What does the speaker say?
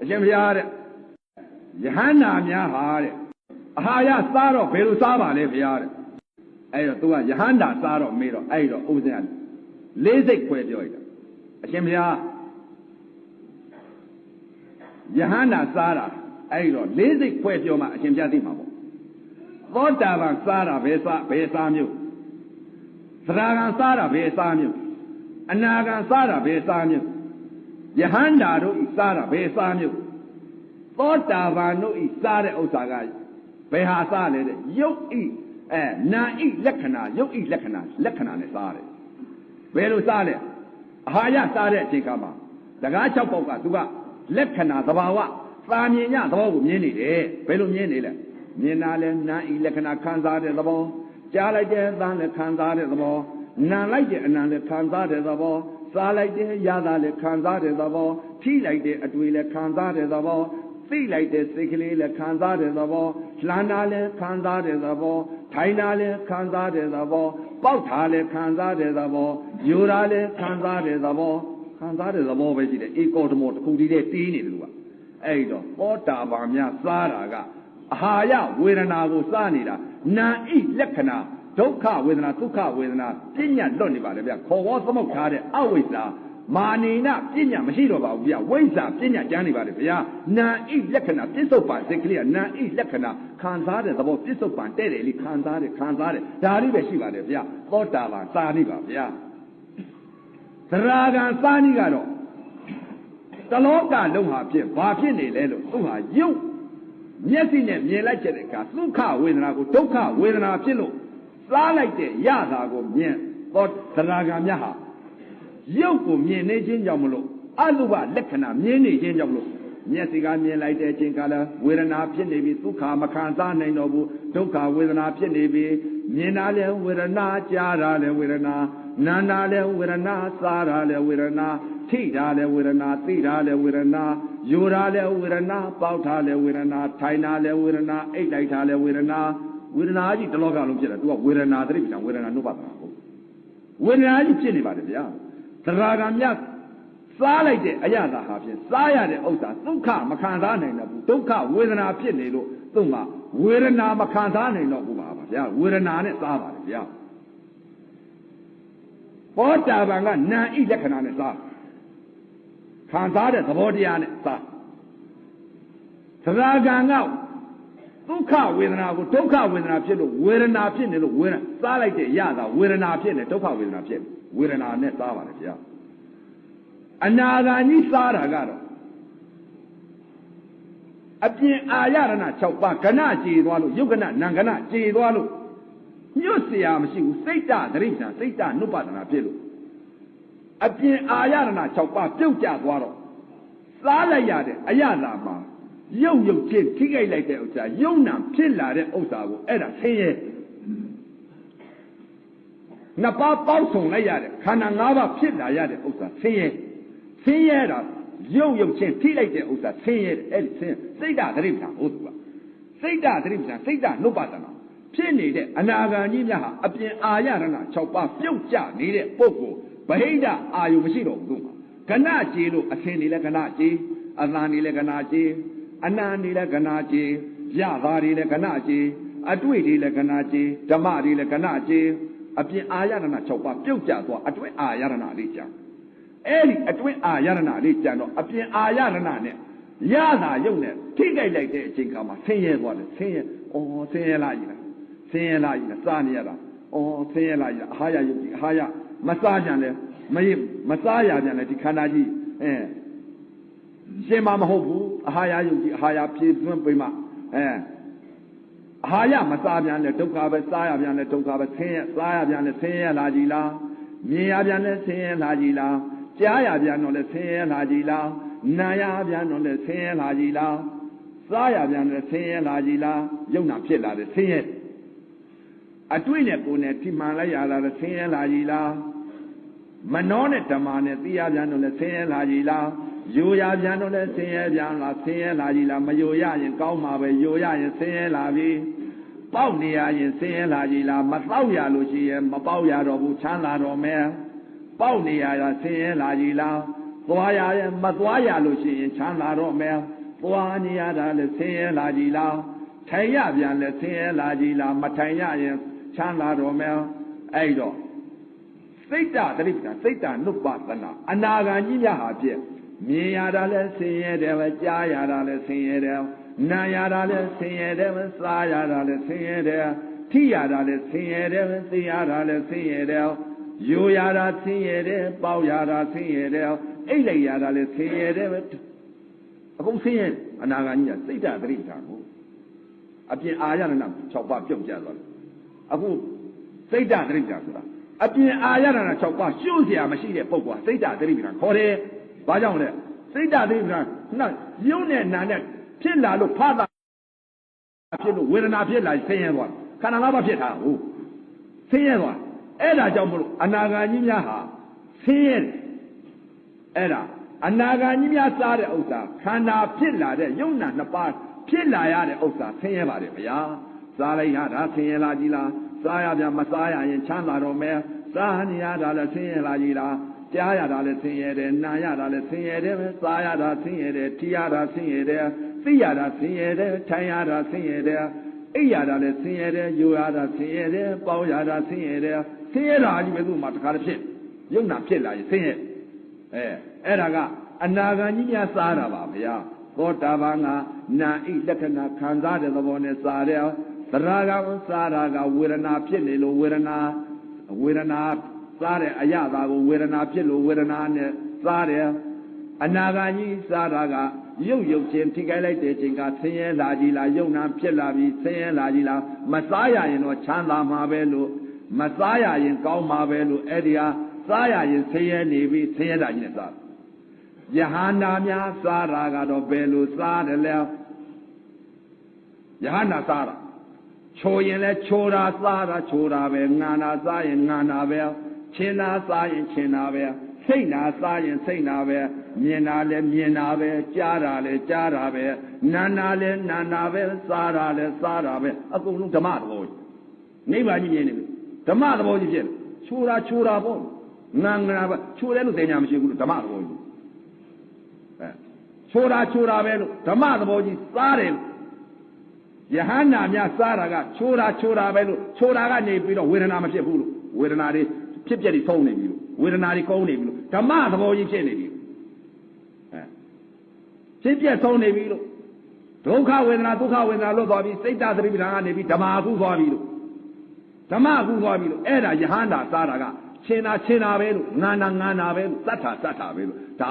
အရှင်ဘုရားတဲ့ယဟန္တာများဟာတဲ့အာဟာရစားတော့ဘယ်လိုစားပါလဲဘုရားတဲ့အဲ့တော့သူကယဟန္တာစားတော့မေးတော့အဲ့တော့ဥပဇင်ကလေးစိတ်ခွဲပြောလိုက်တာအရှင်ဘုရားယဟန္တာစားတာအဲ့တော့လေးစိတ်ခွဲပြောမှအရှင်ဘုရားသိမှာပေါ့သောတာပန်စားတာဘယ်စားဘယ်စားမျိုးသရဂံစားတာဘယ်စားမျိုးအနာဂံစားတာဘယ်စားမျိုး ယဟန္တာတို့ဤစားတာဘယ်စားမျိုးသောတာပန်တို့ဤစားတဲ့ဥစ္စာကဘယ်ဟာစားလဲတဲ့ယုတ်ဤအဲနာဤလက္ခဏာယုတ်ဤလက္ခဏာလက္ခဏာနဲ့စားတယ်ဘယ်လိုစားလဲအာဟာရစားတဲ့အချိန်ခါမှာတကား၆ပေါက်ကသူကလက္ခဏာသဘာဝသာမြင်ညသဘောကိုမြင်နေတယ်ဘယ်လိုမြင်နေလဲမြင်တာလဲနာဤလက္ခဏာခံစားတဲ့သဘောကြားလိုက်တဲ့အသံလည်းခံစားတဲ့သဘောနာလိုက်တဲ့အနံလည်းခံစားတဲ့သဘော စားလိုက်တဲ့ရတာလည်းခံစားတဲ့သဘောထိလိုက်တဲ့အတွေ့လည်းခံစားတဲ့သဘောသိလိုက်တဲ့စိတ်ကလေးလည်းခံစားတဲ့သဘောလှမ်းတာလည်းခံစားတဲ့သဘောထိုင်တာလည်းခံစားတဲ့သဘောပေါက်တာလည်းခံစားတဲ့သဘောယူတာလည်းခံစားတဲ့သဘောခံစားတဲ့သဘောပဲရှိတယ်အေကောဓမောတစ်ခုတည်းတည်းတီးနေတယ်လို့ကအဲ့တော့သောတာပန်များစားတာကအာဟာရဝေဒနာကိုစားနေတာနာဣလက္ခဏာ ဒုက္ခဝေဒနာဒုက္ခဝေဒနာပညာလွတ်နေပါလေဗျခေါ်ဝေါသမုတ်ထားတဲ့အဝိဇ္ဇာမာနေနပညာမရှိတော့ပါဘူးဗျဝိဇ္ဇာပညာကျမ်းနေပါလေဗျာနာဣလက္ခဏာပြစ္ဆုတ်ပန်စိတ်ကလေးကနာဣလက္ခဏာခံစားတဲ့သဘောပြစ္ဆုတ်ပန်တဲ့တယ်လေခံစားတယ်ခံစားတယ်ဒါလေးပဲရှိပါတယ်ဗျာသောတာပန်စာနေပါဗျာသရာဂံစာနေကတော့တလောကလုံးဟာဖြစ်ဘာဖြစ်နေလဲလို့သူဟာယုတ်မျက်စိနဲ့မြင်လိုက်တဲ့အခါဒုက္ခဝေဒနာကိုဒုက္ခဝေဒနာဖြစ်လို့ စားလိုက်တဲ့ရတာကိုမြင်သောသရဂံမြတ်ဟာရုပ်ကိုမြင်နေခြင်းကြောင့်မလို့အလုဘလက္ခဏာမြင်နေခြင်းကြောင့်မလို့မျက်စိကမြင်လိုက်တဲ့အချိန်ကလည်းဝေဒနာဖြစ်နေပြီဒုက္ခမခံစားနိုင်တော့ဘူးဒုက္ခဝေဒနာဖြစ်နေပြီမြင်တာလည်းဝေဒနာကြားတာလည်းဝေဒနာနာတာလည်းဝေဒနာစားတာလည်းဝေဒနာထိတာလည်းဝေဒနာသိတာလည်းဝေဒနာယူတာလည်းဝေဒနာပေါက်တာလည်းဝေဒနာထိုင်တာလည်းဝေဒနာအိတ်လိုက်တာလည်းဝေဒနာ ဝေဒနာကြီးတလောကလုံးဖြစ်တယ်သူကဝေဒနာသတိပ္ပံဝေဒနာနုပါဒနာဟုတ်ဝေဒနာကြီးဖြစ်နေပါတယ်ဗျာသရဂံမြတ်စားလိုက်တဲ့အရသာဟာဖြင့်စားရတဲ့ဥစ္စာဒုက္ခမခံစားနိုင်တော့ဘူးဒုက္ခဝေဒနာဖြစ်နေလို့သူ့မှာဝေဒနာမခံစားနိုင်တော့ဘူးပါဗျာဝေဒနာနဲ့စားပါတယ်ဗျာဘောတာပန်ကနာဣလက္ခဏာနဲ့စားခံစားတဲ့သဘောတရားနဲ့စားသရဂံက ဒုက္ခဝေဒနာကိုဒုက္ခဝေဒနာဖြစ်လို့ဝေဒနာဖြစ်နေလို့ဝေဒနာစားလိုက်တဲ့ရတာဝေဒနာဖြစ်နေဒုက္ခဝေဒနာဖြစ်ဝေဒနာနဲ့စားပါတယ်ဗျာအနာဂါကြီးစားတာကတော့အပြင်အာရဏ6ပါးကဏကြေသွားလို့ယုတ်ကဏနံကဏကြေသွားလို့ညွတ်เสียမရှိဘူးစိတ်တသတိဉာဏ်စိတ်တနုပဒနာဖြစ်လို့အပြင်အာရဏ6ပါးပြုတ်ကျသွားတော့စားလိုက်ရတဲ့အရသာမှာ ရုပ်ရုပ်ချင်းထိခိုက်လိုက်တဲ့ဥစ္စာယုံနာဖြစ်လာတဲ့ဥစ္စာကိုအဲ့ဒါဆင်းရဲနှစ်ပါးပေါက်ဆုံလိုက်ရတဲ့ခန္ဓာ၅ပါးဖြစ်လာရတဲ့ဥစ္စာဆင်းရဲဆင်းရဲတာရုပ်ရုပ်ချင်းထိလိုက်တဲ့ဥစ္စာဆင်းရဲအဲ့ဒီဆင်းစိတ်ဓာတ်သတိပ္ပံဟုတ်သူကစိတ်ဓာတ်သတိပ္ပံစိတ်ဓာတ်နှုတ်ပါဒနာဖြစ်နေတဲ့အနာဂံကြီးများဟာအပြင်အာရဏ6ပါးပြုတ်ကျနေတဲ့ပုဂ္ဂိုလ်ဗဟိတအာယုမရှိတော့ဘူးသူကကဏကြေလို့အသင်နေလဲကဏကြေအသံနေလဲကဏကြေ အနန္ဒီလည်းကနာကြေရသားတွေလည်းကနာကြေအတွေ့တွေလည်းကနာကြေဓမ္မတွေလည်းကနာကြေအပြင်အာရဏ6ပါးပြုတ်ကျသွားအတွင်းအာရဏလေးကြံအဲ့ဒီအတွင်းအာရဏလေးကြံတော့အပြင်အာရဏနဲ့ရတာရုပ်နဲ့ထိကြိုက်လိုက်တဲ့အချိန်ခါမှာဆင်းရဲသွားတယ်ဆင်းရဲဩဆင်းရဲလာကြီးလားဆင်းရဲလာကြီးလားစားနေရတာဩဆင်းရဲလာကြီးလားအာဟာရယုတ်ကြီးအာဟာရမစားကြံလဲမရမစားရကြံလဲဒီခန္ဓာကြီးအဲရှင်မမဟုတ်ဘူး အာဟာရယုတ်ကြီးအာဟာရဖြည့်သွင်းပြီးမှအဲအာဟာရမစားပြန်လဲဒုက္ခပဲစားရပြန်လဲဒုက္ခပဲဆင်းရဲစားရပြန်လဲဆင်းရဲလာကြည်လားမြင်ရပြန်လဲဆင်းရဲလာကြည်လားကြားရပြန်တော့လဲဆင်းရဲလာကြည်လားနာရပြန်တော့လဲဆင်းရဲလာကြည်လားစားရပြန်လဲဆင်းရဲလာကြည်လားယုံနာဖြစ်လာတယ်ဆင်းရဲအတွေ့နဲ့ကိုယ်နဲ့ထိမှန်လိုက်ရတာလဲဆင်းရဲလာကြည်လားမနှောနဲ့ဓမ္မနဲ့သိရပြန်တော့လဲဆင်းရဲလာကြည်လား ယိုရပြန်တော့လဲဆင်းရဲပြန်လားဆင်းရဲလာကြီးလားမယိုရရင်ကောင်းမှာပဲယိုရရင်ဆင်းရဲလာပြီပေါက်နေရရင်ဆင်းရဲလာကြီးလားမပေါက်ရလို့ရှိရင်မပေါက်ရတော့ဘူးချမ်းသာတော့မယ်ပေါက်နေရတာဆင်းရဲလာကြီးလားသွားရရင်မသွားရလို့ရှိရင်ချမ်းသာတော့မယ်သွားနေရတာလည်းဆင်းရဲလာကြည်လားထိုင်ရပြန်လည်းဆင်းရဲလာကြည်လားမထိုင်ရရင်ချမ်းသာတော့မယ်အဲ့တော့စိတ်တတရိပ္ပံစိတ်တနုပ္ပသနာအနာဂံကြီးများဟာဖြင့် မြင်ရတာလည်းဆင်းရဲတယ်ပဲကြားရတာလည်းဆင်းရဲတယ်နာရတာလည်းဆင်းရဲတယ်ပဲစားရတာလည်းဆင်းရဲတယ်ထိရတာလည်းဆင်းရဲတယ်ပဲသိရတာလည်းဆင်းရဲတယ်ယူရတာဆင်းရဲတယ်ပေါက်ရတာဆင်းရဲတယ်အိတ်လိုက်ရတာလည်းဆင်းရဲတယ်ပဲအကုန်ဆင်းရဲအနာဂါကြီးကစိတ်ဓာတ်တရိတာကိုအပြင်အာရဏနာ6ပါးပြုတ်ကြသွားတယ်အခုစိတ်ဓာတ်တရိတာဆိုတာအပြင်အာရဏနာ6ပါးရှုပ်เสียမရှိတဲ့ပုဂ္ဂိုလ်ကစိတ်ဓာတ်တရိတာခေါ်တယ် ဘာကြောင့်လဲစိတ်ဓာတ်တရိတာနော်ရုပ်နဲ့နာနဲ့ဖြစ်လာလို့ဖာတာဖြစ်လို့ဝေဒနာဖြစ်လာဆင်းရဲသွားခန္ဓာ၅ပါးဖြစ်တာဟုတ်ဆင်းရဲသွားအဲ့ဒါကြောင့်မလို့အနာဂါကြီးများဟာဆင်းရဲတယ်အဲ့ဒါအနာဂါကြီးများစားတဲ့ဥစ္စာခန္ဓာဖြစ်လာတဲ့ယုံနာနှစ်ပါးဖြစ်လာရတဲ့ဥစ္စာဆင်းရဲပါတယ်ဗျာစားလိုက်ရတာဆင်းရဲလာကြီးလားစားရပြန်မစားရရင်ချမ်းသာတော့မယ်စားနေရတာလည်းဆင်းရဲလာကြီးလား ကြားရတာလည်းဆင်းရဲတယ်နားရတာလည်းဆင်းရဲတယ်ပဲစားရတာဆင်းရဲတယ်ထိရတာဆင်းရဲတယ်သိရတာဆင်းရဲတယ်ထိုင်ရတာဆင်းရဲတယ်အိပ်ရတာလည်းဆင်းရဲတယ်ယူရတာဆင်းရဲတယ်ပေါင်းရတာဆင်းရဲတယ်ဆင်းရဲတာကြီးပဲသူ့မှာတခါတစ်ဖြစ်ယုံနာဖြစ်လာရင်ဆင်းရဲအဲအဲ့ဒါကအနာဂံကြီးများစားတာပါဗျာသောတာပန်ကနာဣလက္ခဏာခံစားတဲ့သဘောနဲ့စားတယ်သရဂံစားတာကဝေဒနာဖြစ်နေလို့ဝေဒနာဝေဒနာ စားတဲ့အရသာကိုဝေဒနာဖြစ်လို့ဝေဒနာနဲ့စားတယ်အနာဂါကြီးစားတာကရုပ်ရုပ်ချင်းထိခိုက်လိုက်တဲ့ချိန်ကဆင်းရဲလာကြီးလားယုံနာဖြစ်လာပြီးဆင်းရဲလာကြီးလားမစားရရင်တော့ချမ်းသာမှာပဲလို့မစားရရင်ကောင်းမှာပဲလို့အဲ့ဒီဟာစားရရင်ဆင်းရဲနေပြီးဆင်းရဲတာကြီးနဲ့စားယဟန္တာများစားတာကတော့ဘယ်လိုစားတယ်လဲယဟန္တာစားတာချိုရင်လဲချိုတာစားတာချိုတာပဲငါနာစားရင်ငါနာပဲ ချင်းနာစားရင်ချင်းနာပဲစိတ်နာစားရင်စိတ်နာပဲမြင်တာလဲမြင်တာပဲကြားတာလဲကြားတာပဲနာနာလဲနာနာပဲစားတာလဲစားတာပဲအကုန်လုံးဓမ္မသဘောကြီးနိဗ္ဗာန်ကြီးမြင်နေပြီဓမ္မသဘောကြီးဖြစ်တယ်ချိုတာချိုတာပေါ့ငါငါပဲချိုတယ်လို့တင်ညာမရှိဘူးလို့ဓမ္မသဘောကြီးအဲချိုတာချိုတာပဲလို့ဓမ္မသဘောကြီးစားတယ်ယဟန္တာများစားတာကချိုတာချိုတာပဲလို့ချိုတာကနေပြီးတော့ဝေဒနာမဖြစ်ဘူးလို့ဝေဒနာတွေ ဖြစ်ပြက်တွေဆုံးနေပြီလို့ဝေဒနာတွေကောင်းနေပြီလို့ဓမ္မသဘောကြီးဖြစ်နေပြီအဲဖြစ်ပြက်ဆုံးနေပြီလို့ဒုက္ခဝေဒနာဒုက္ခဝေဒနာလွတ်သွားပြီစိတ်တသတိပဋ္ဌာန်ကနေပြီးဓမ္မအခုသွားပြီလို့ဓမ္မအခုသွားပြီလို့အဲ့ဒါယဟန္တာစားတာကရှင်းတာရှင်းတာပဲလို့ငါနာငါနာပဲလို့သတ်တာသတ်တာပဲလို့ဒါ